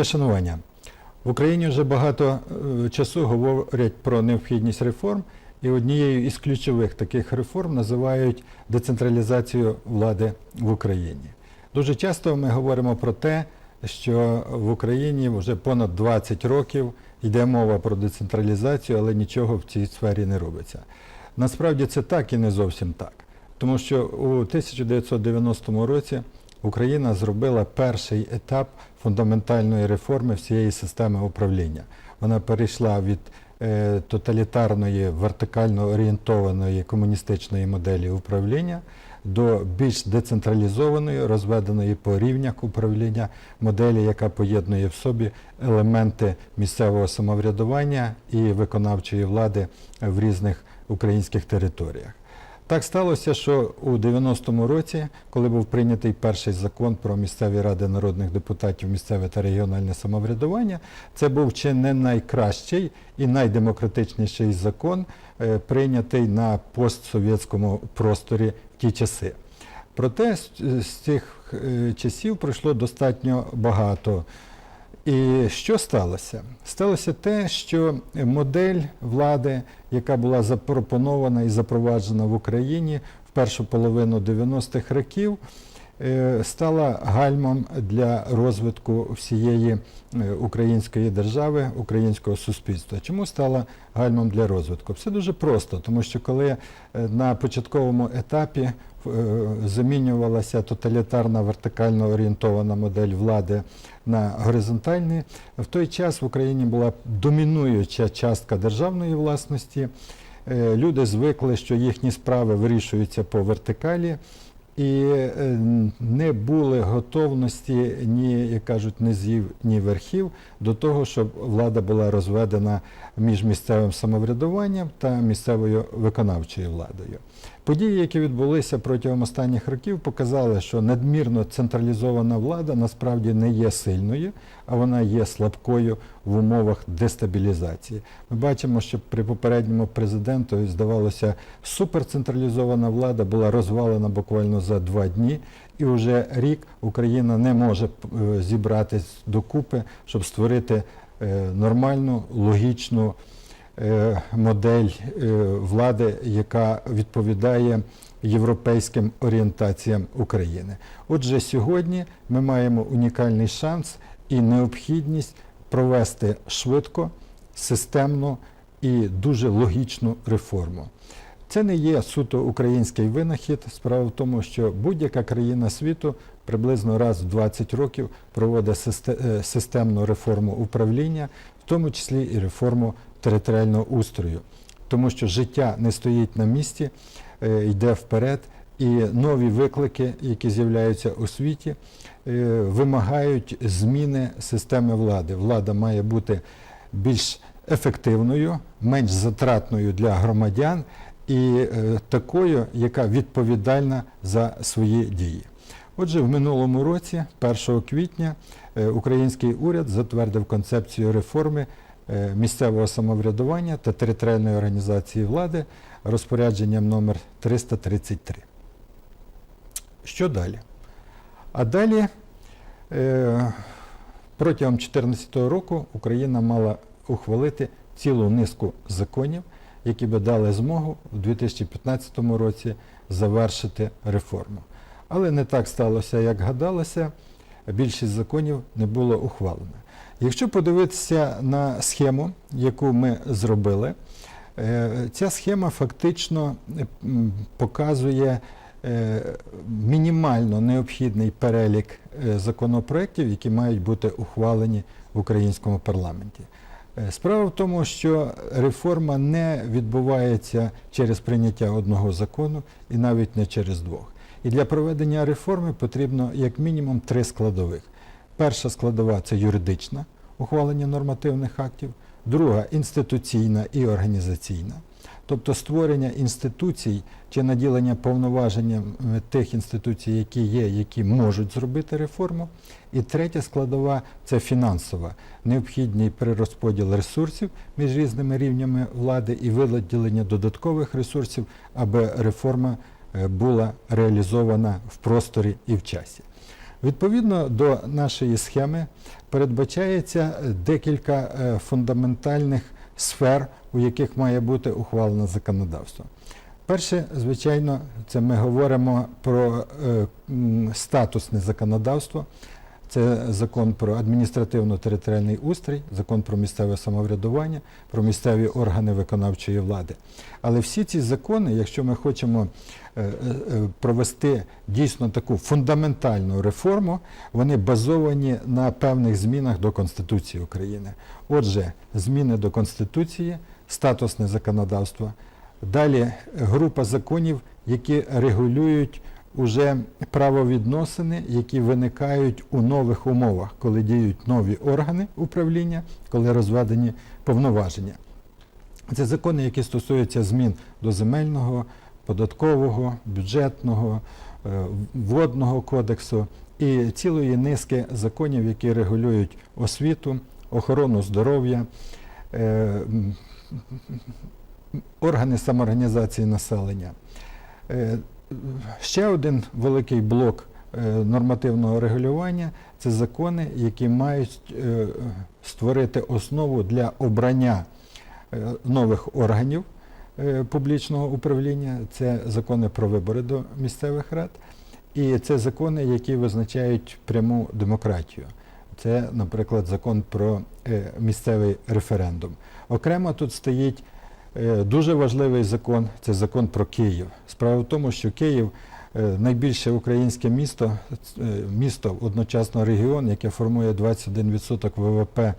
Моє шанування. В Україні вже багато е, часу говорять про необхідність реформ, і однією із ключових таких реформ називають децентралізацію влади в Україні. Дуже часто ми говоримо про те, що в Україні вже понад 20 років йде мова про децентралізацію, але нічого в цій сфері не робиться. Насправді це так і не зовсім так. Тому що у 1990 році Україна зробила перший етап фундаментальної реформи всієї системи управління. Вона перейшла від е, тоталітарної, вертикально орієнтованої комуністичної моделі управління до більш децентралізованої, розведеної по рівнях управління моделі, яка поєднує в собі елементи місцевого самоврядування і виконавчої влади в різних українських територіях. Так сталося, що у 90-му році, коли був прийнятий перший закон про місцеві ради народних депутатів, місцеве та регіональне самоврядування, це був чи не найкращий і найдемократичніший закон, е, прийнятий на постсовєтському просторі в ті часи. Проте з, цих е, часів пройшло достатньо багато. І що сталося? Сталося те, що модель влади, яка була запропонована і запроваджена в Україні в першу половину 90-х років, е, стала гальмом для розвитку всієї е, української держави, українського суспільства. Чому стала гальмом для розвитку? Все дуже просто, тому що коли е, на початковому етапі замінювалася тоталітарна вертикально орієнтована модель влади на горизонтальні, в той час в Україні була домінуюча частка державної власності. Е, Люди звикли, що їхні справи вирішуються по вертикалі, і е, не були готовності ні, як кажуть, низів, ні верхів до того, щоб влада була розведена між місцевим самоврядуванням та місцевою виконавчою владою. Події, які відбулися протягом останніх років, показали, що надмірно централізована влада насправді не є сильною, а вона є слабкою в умовах дестабілізації. Ми бачимо, що при попередньому президенту здавалося, суперцентралізована влада була розвалена буквально за два дні. І вже рік Україна не може е, зібратись докупи, щоб створити е, нормальну, логічну модель е, влади, яка відповідає європейським орієнтаціям України. Отже, сьогодні ми маємо унікальний шанс і необхідність провести швидко, системну і дуже логічну реформу. Це не є суто український винахід. Справа в тому, що будь-яка країна світу приблизно раз в 20 років проводить е, системну реформу управління, в тому числі і реформу територіального устрою, тому що життя не стоїть на місці, е, йде вперед, і нові виклики, які з'являються у світі, е, вимагають зміни системи влади. Влада має бути більш ефективною, менш затратною для громадян і е, такою, яка відповідальна за свої дії. Отже, в минулому році, 1 квітня, український уряд затвердив концепцію реформи місцевого самоврядування та територіальної організації влади розпорядженням номер 333. Що далі? А далі е, протягом 2014 року Україна мала ухвалити цілу низку законів, які би дали змогу в 2015 році завершити реформу. Але не так сталося, як гадалося, більшість законів не було ухвалено. Якщо подивитися на схему, яку ми зробили, е, ця схема фактично показує е, мінімально необхідний перелік е, законопроєктів, які мають бути ухвалені в українському парламенті. Справа в тому, що реформа не відбувається через прийняття одного закону і навіть не через двох. І для проведення реформи потрібно як мінімум три складових. Перша складова це юридична ухвалення нормативних актів, друга інституційна і організаційна, тобто створення інституцій чи наділення повноваженнями тих інституцій, які є, які можуть зробити реформу. І третя складова це фінансова, необхідний перерозподіл ресурсів між різними рівнями влади і виділення додаткових ресурсів, аби реформа е, була реалізована в просторі і в часі. Відповідно до нашої схеми передбачається декілька е, фундаментальних сфер, у яких має бути ухвалене законодавство. Перше, звичайно, це ми говоримо про е, статусне законодавство. Це закон про адміністративно-територіальний устрій, закон про місцеве самоврядування, про місцеві органи виконавчої влади. Але всі ці закони, якщо ми хочемо е, е, провести дійсно таку фундаментальну реформу, вони базовані на певних змінах до Конституції України. Отже, зміни до Конституції, статусне законодавство. Далі група законів, які регулюють уже правовідносини, які виникають у нових умовах, коли діють нові органи управління, коли розведені повноваження. Це закони, які стосуються змін до земельного, податкового, бюджетного, е, водного кодексу і цілої низки законів, які регулюють освіту, охорону здоров'я, е, органи самоорганізації населення. Ще один великий блок е, нормативного регулювання це закони, які мають е, створити основу для обрання е, нових органів публічного управління. Це закони про вибори до місцевих рад, і це закони, які визначають пряму демократію. Це, наприклад, закон про місцевий референдум. Окремо тут стоїть Дуже важливий закон це закон про Київ. Справа в тому, що Київ е, найбільше українське місто, е, місто одночасно регіон, яке формує 21% ВВП е,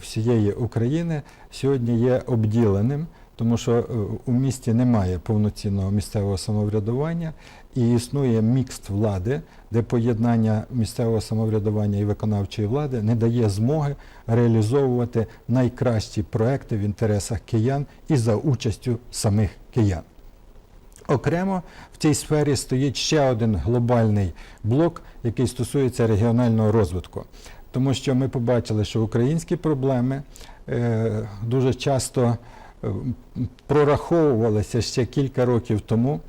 всієї України, сьогодні є обділеним, тому що е, у місті немає повноцінного місцевого самоврядування і існує мікст влади, де поєднання місцевого самоврядування і виконавчої влади не дає змоги реалізовувати найкращі проекти в інтересах киян і за участю самих киян. Окремо в цій сфері стоїть ще один глобальний блок, який стосується регіонального розвитку. Тому що ми побачили, що українські проблеми е, дуже часто е, прораховувалися ще кілька років тому,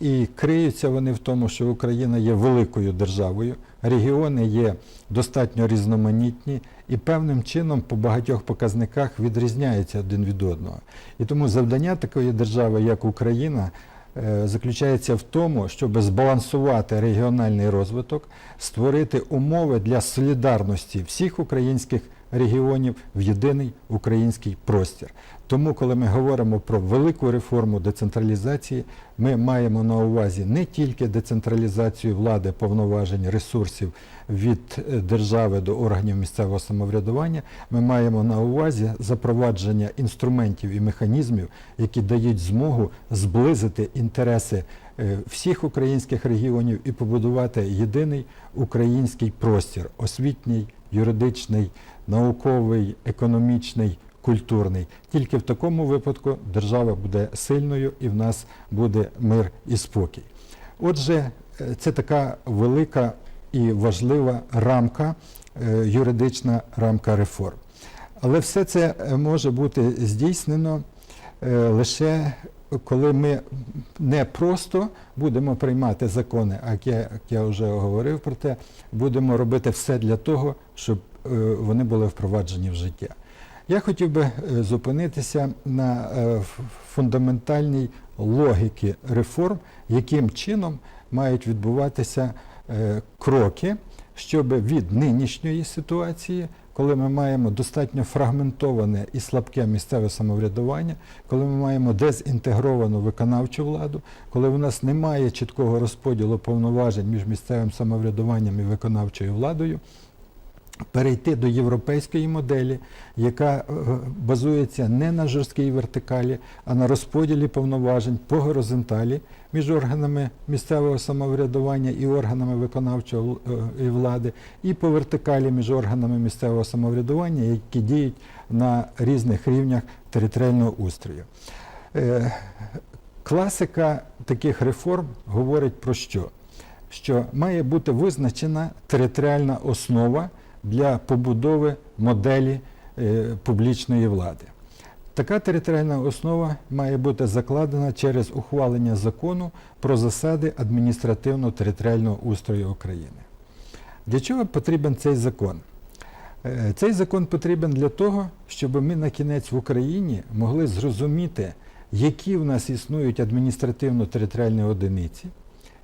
і криються вони в тому, що Україна є великою державою, регіони є достатньо різноманітні і певним чином по багатьох показниках відрізняються один від одного. І тому завдання такої держави, як Україна, е, заключається в тому, щоб збалансувати регіональний розвиток, створити умови для солідарності всіх українських регіонів в єдиний український простір. Тому, коли ми говоримо про велику реформу децентралізації, ми маємо на увазі не тільки децентралізацію влади, повноважень, ресурсів від е, держави до органів місцевого самоврядування, ми маємо на увазі запровадження інструментів і механізмів, які дають змогу зблизити інтереси е, всіх українських регіонів і побудувати єдиний український простір освітній, юридичний, науковий, економічний, культурний. Тільки в такому випадку держава буде сильною і в нас буде мир і спокій. Отже, е, це така велика і важлива рамка, е, юридична рамка реформ. Але все це е, може бути здійснено лише коли ми не просто будемо приймати закони, а як я, вже говорив про те, будемо робити все для того, щоб вони були впроваджені в життя. Я хотів би е, зупинитися на е, фундаментальній логіки реформ, яким чином мають відбуватися е, кроки, щоб від нинішньої ситуації, коли ми маємо достатньо фрагментоване і слабке місцеве самоврядування, коли ми маємо дезінтегровану виконавчу владу, коли у нас немає чіткого розподілу повноважень між місцевим самоврядуванням і виконавчою владою, перейти до європейської моделі, яка е, базується не на жорсткій вертикалі, а на розподілі повноважень по горизонталі між органами місцевого самоврядування і органами виконавчої е, влади, і по вертикалі між органами місцевого самоврядування, які діють на різних рівнях територіального устрою. Е, Класика таких реформ говорить про що? Що має бути визначена територіальна основа для побудови моделі е, публічної влади. Така територіальна основа має бути закладена через ухвалення закону про засади адміністративно-територіального устрою України. Для чого потрібен цей закон? Е, Цей закон потрібен для того, щоб ми на кінець в Україні могли зрозуміти, які в нас існують адміністративно-територіальні одиниці,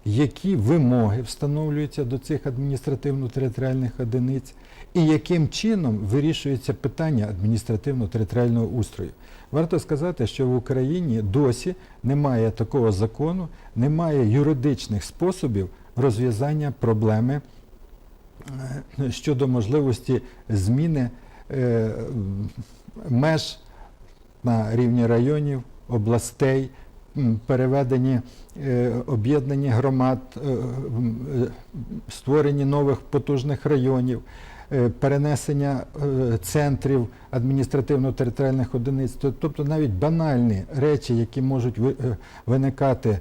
які вимоги встановлюються до цих адміністративно-територіальних одиниць, і яким чином вирішується питання адміністративно-територіального устрою. Варто сказати, що в Україні досі немає такого закону, немає юридичних способів розв'язання проблеми е, щодо можливості зміни е, меж на рівні районів, областей, переведені е, об'єднані громад, е, е, створені нових потужних районів, перенесення центрів адміністративно-територіальних одиниць, тобто навіть банальні речі, які можуть виникати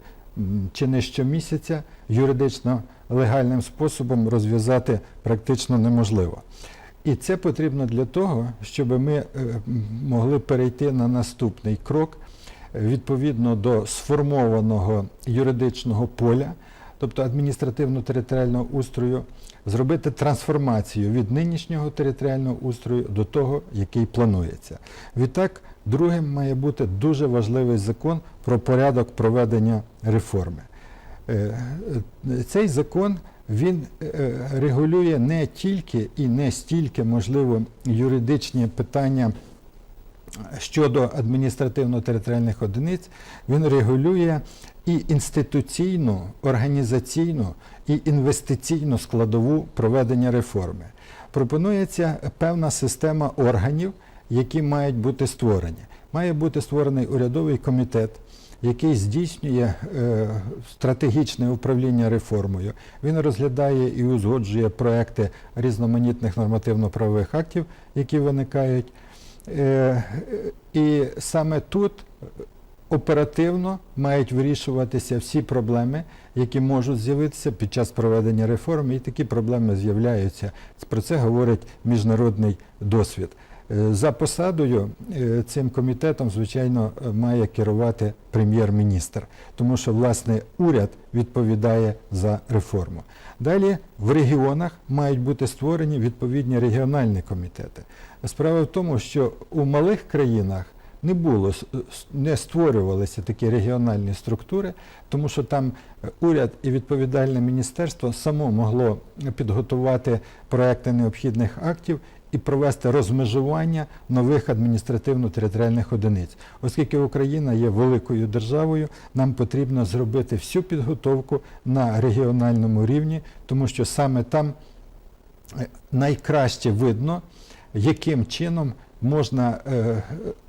чи не щомісяця, юридично легальним способом розв'язати практично неможливо. І це потрібно для того, щоб ми могли перейти на наступний крок відповідно до сформованого юридичного поля, тобто адміністративно-територіального устрою, зробити трансформацію від нинішнього територіального устрою до того, який планується. Відтак, другим має бути дуже важливий закон про порядок проведення реформи. Е, е, Цей закон він е, регулює не тільки і не стільки, можливо, юридичні питання щодо адміністративно-територіальних одиниць, він регулює і інституційну, організаційну, і інвестиційну складову проведення реформи. Пропонується певна система органів, які мають бути створені. Має бути створений урядовий комітет, який здійснює е, стратегічне управління реформою. Він розглядає і узгоджує проекти різноманітних нормативно-правових актів, які виникають. Е, і саме тут оперативно мають вирішуватися всі проблеми, які можуть з'явитися під час проведення реформ, і такі проблеми з'являються. Про це говорить міжнародний досвід. Е, За посадою е, цим комітетом, звичайно, е, має керувати прем'єр-міністр, тому що власне уряд відповідає за реформу. Далі в регіонах мають бути створені відповідні регіональні комітети. Справа в тому, що у малих країнах не було не створювалися такі регіональні структури, тому що там уряд і відповідальне міністерство само могло підготувати проекти необхідних актів і провести розмежування нових адміністративно-територіальних одиниць. Оскільки Україна є великою державою, нам потрібно зробити всю підготовку на регіональному рівні, тому що саме там е, найкраще видно, яким чином можна е,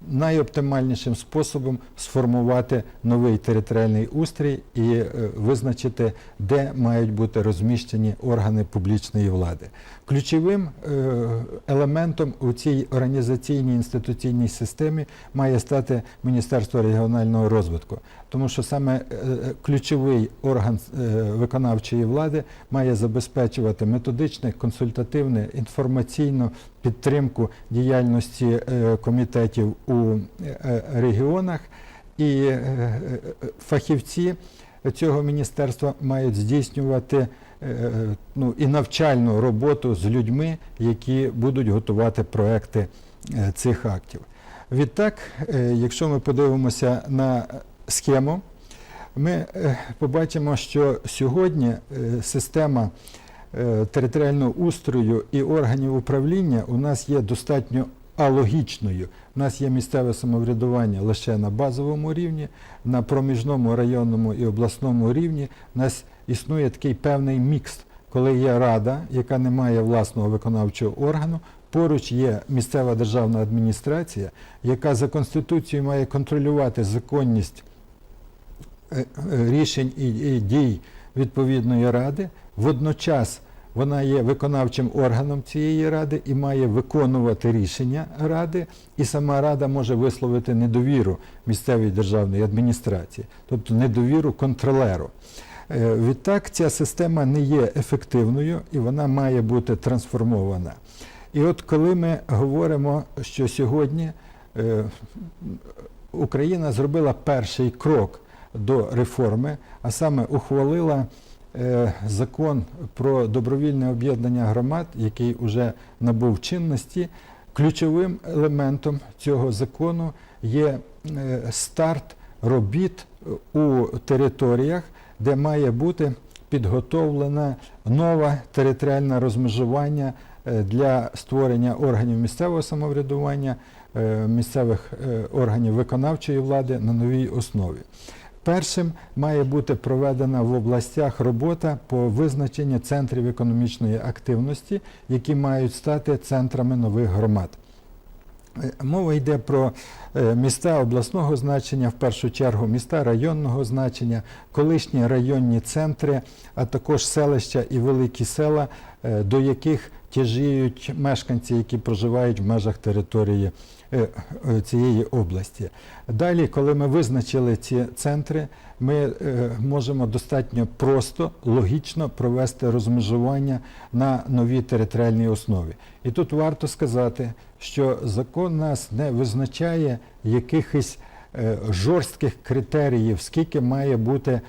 найоптимальнішим способом сформувати новий територіальний устрій і е, визначити, де мають бути розміщені органи публічної влади. Ключовим е, елементом у цій організаційній інституційній системі має стати Міністерство регіонального розвитку, тому що саме е, ключовий орган е, виконавчої влади має забезпечувати методичне, консультативне, інформаційну підтримку діяльності е, комітетів у е, регіонах, і е, е, фахівці цього міністерства мають здійснювати е, ну, і навчальну роботу з людьми, які будуть готувати проекти е, цих актів. Відтак, е, якщо ми подивимося на схему, ми е, побачимо, що сьогодні е, система е, територіального устрою і органів управління у нас є достатньо алогічною. У нас є місцеве самоврядування лише на базовому рівні, на проміжному районному і обласному рівні. У нас існує такий певний мікс, коли є рада, яка не має власного виконавчого органу. Поруч є місцева державна адміністрація, яка за конституцією має контролювати законність рішень і, дій відповідної ради. Водночас вона є виконавчим органом цієї ради і має виконувати рішення ради, і сама рада може висловити недовіру місцевій державній адміністрації, тобто недовіру контролеру. Е, Відтак ця система не є ефективною і вона має бути трансформована. І от коли ми говоримо, що сьогодні е, Україна зробила перший крок до реформи, а саме ухвалила е, закон про добровільне об'єднання громад, який вже набув чинності, ключовим елементом цього закону є е, старт робіт у територіях, де має бути підготовлена нове територіальне розмежування е, для створення органів місцевого самоврядування, е, місцевих е, органів виконавчої влади на новій основі. Першим має бути проведена в областях робота по визначенню центрів економічної активності, які мають стати центрами нових громад. Е, Мова йде про е, міста обласного значення, в першу чергу міста районного значення, колишні районні центри, а також селища і великі села, е, до яких тяжіють мешканці, які проживають в межах території цієї області. Далі, коли ми визначили ці центри, ми е, можемо достатньо просто, логічно провести розмежування на новій територіальній основі. І тут варто сказати, що закон нас не визначає якихось е, жорстких критеріїв, скільки має бути е,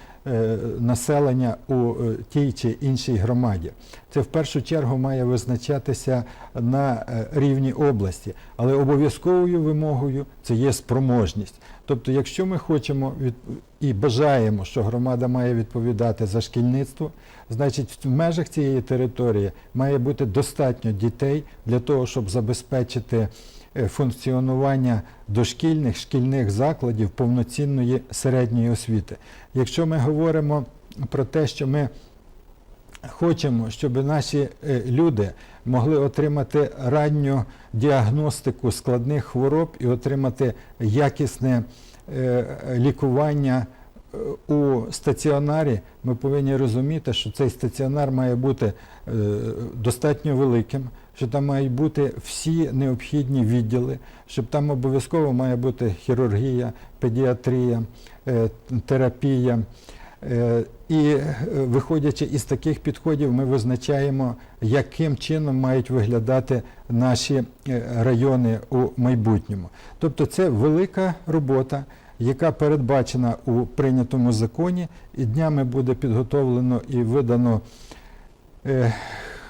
населення у е, тій чи іншій громаді. Це в першу чергу має визначатися на е, рівні області, але обов'язковою вимогою це є спроможність. Тобто, якщо ми хочемо від... і бажаємо, що громада має відповідати за шкільництво, значить в межах цієї території має бути достатньо дітей для того, щоб забезпечити е, функціонування дошкільних шкільних закладів повноцінної середньої освіти. Якщо ми говоримо про те, що ми хочемо, щоб наші е, люди могли отримати ранню діагностику складних хвороб і отримати якісне е, лікування е, у стаціонарі, ми повинні розуміти, що цей стаціонар має бути е, достатньо великим, що там мають бути всі необхідні відділи, щоб там обов'язково має бути хірургія, педіатрія, е, терапія. Е, І е, виходячи із таких підходів, ми визначаємо, яким чином мають виглядати наші райони у майбутньому. Тобто це велика робота, яка передбачена у прийнятому законі, і днями буде підготовлено і видано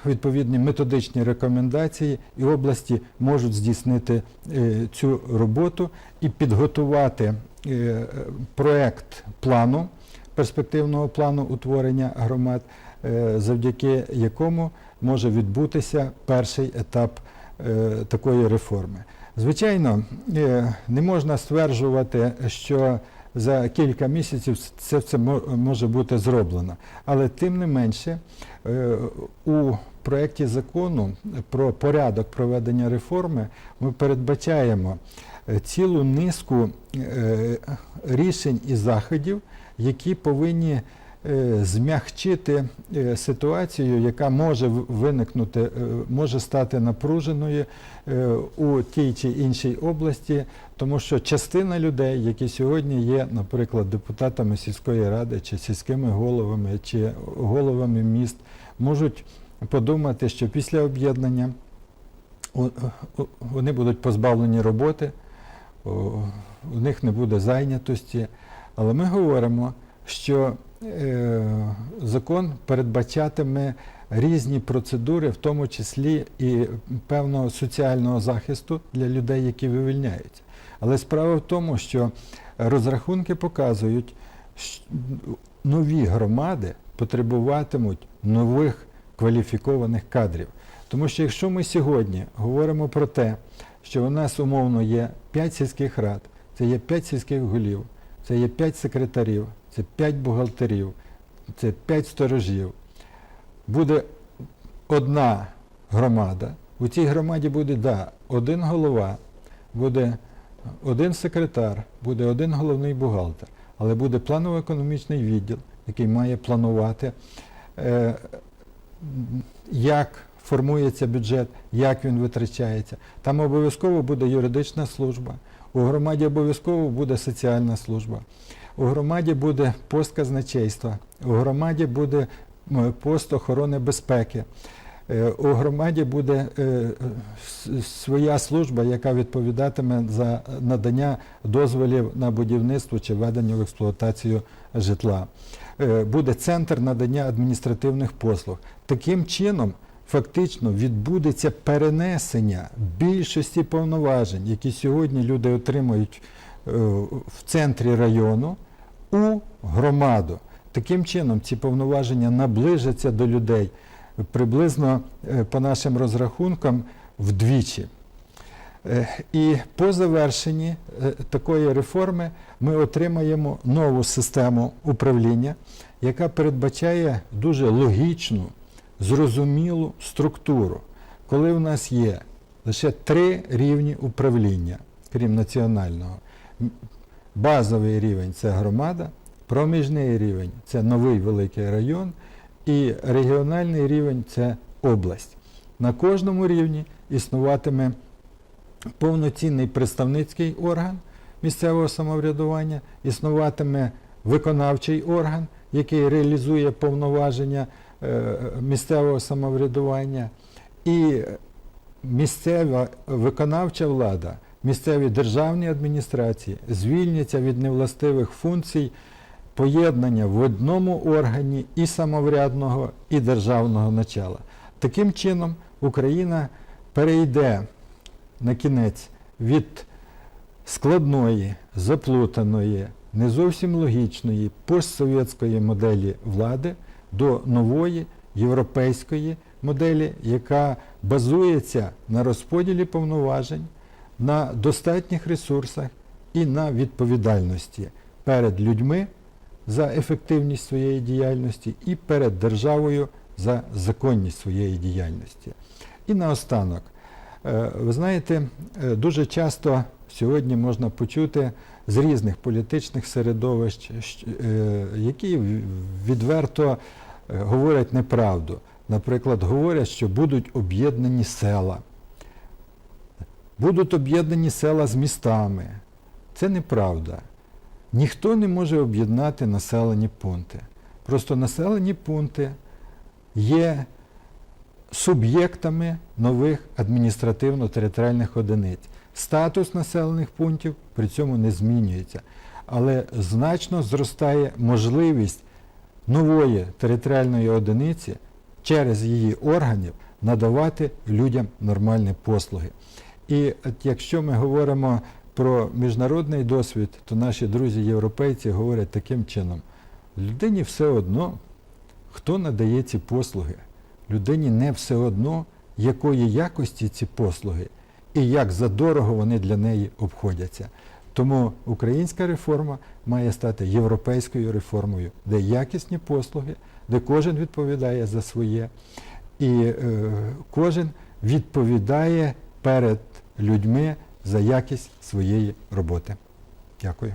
відповідні методичні рекомендації, і області можуть здійснити е, цю роботу і підготувати е, проект плану перспективного плану утворення громад, е, завдяки якому може відбутися перший етап такої реформи. Звичайно, не можна стверджувати, що за кілька місяців це все може бути зроблено. Але тим не менше, у проєкті закону про порядок проведення реформи ми передбачаємо е, цілу низку е, рішень і заходів, які повинні е, змягчити ситуацію, яка може виникнути, може стати напруженою у тій чи іншій області, тому що частина людей, які сьогодні є, наприклад, депутатами сільської ради, чи сільськими головами, чи головами міст, можуть подумати, що після об'єднання вони будуть позбавлені роботи, у них не буде зайнятості. Але ми говоримо, що е, закон передбачатиме різні процедури, в тому числі і певного соціального захисту для людей, які вивільняються. Але справа в тому, що розрахунки показують, що нові громади потребуватимуть нових кваліфікованих кадрів. Тому що якщо ми сьогодні говоримо про те, що у нас умовно є 5 сільських рад, це є 5 сільських голів, це є 5 секретарів, це 5 бухгалтерів, це 5 сторожів. Буде одна громада. У цій громаді буде да, один голова, буде один секретар, буде один головний бухгалтер, але буде планово-економічний відділ, який має планувати, е, як формується бюджет, як він витрачається. Там обов'язково буде юридична служба, у громаді обов'язково буде соціальна служба, у громаді буде пост казначейства, у громаді буде пост охорони безпеки. Е, У громаді буде е, своя служба, яка відповідатиме за надання дозволів на будівництво чи введення в експлуатацію житла. Е, Буде центр надання адміністративних послуг. Таким чином, фактично відбудеться перенесення більшості повноважень, які сьогодні люди отримують е, в центрі району, у громаду. Таким чином, ці повноваження наближаться до людей приблизно е, по нашим розрахункам вдвічі. Е, І по завершенні е, такої реформи ми отримаємо нову систему управління, яка передбачає дуже логічну, зрозумілу структуру, коли у нас є лише три рівні управління, крім національного. Базовий рівень це громада, проміжний рівень це новий великий район, і регіональний рівень це область. На кожному рівні існуватиме повноцінний представницький орган місцевого самоврядування, існуватиме виконавчий орган, який реалізує повноваження е, місцевого самоврядування, і місцева виконавча влада, місцеві державні адміністрації звільняться від невластивих функцій поєднання в одному органі і самоврядного, і державного начала. Таким чином, Україна перейде на кінець від складної, заплутаної, не зовсім логічної постсовєтської моделі влади до нової європейської моделі, яка базується на розподілі повноважень, на достатніх ресурсах і на відповідальності перед людьми за ефективність своєї діяльності і перед державою за законність своєї діяльності. І наостанок, ви знаєте, е, дуже часто сьогодні можна почути з різних політичних середовищ, е, які відверто е, говорять неправду. Наприклад, говорять, що будуть об'єднані села. Будуть об'єднані села з містами. Це неправда. Ніхто не може об'єднати населені пункти. Просто населені пункти є суб'єктами нових адміністративно-територіальних одиниць. Статус населених пунктів при цьому не змінюється, але значно зростає можливість нової територіальної одиниці через її органів надавати людям нормальні послуги. І якщо ми говоримо про міжнародний досвід, то наші друзі-європейці говорять таким чином: людині все одно, хто надає ці послуги. Людині не все одно, якої якості ці послуги і як задорого вони для неї обходяться. Тому українська реформа має стати європейською реформою, де якісні послуги, де кожен відповідає за своє, і е, кожен відповідає перед людьми за якість своєї роботи. Дякую.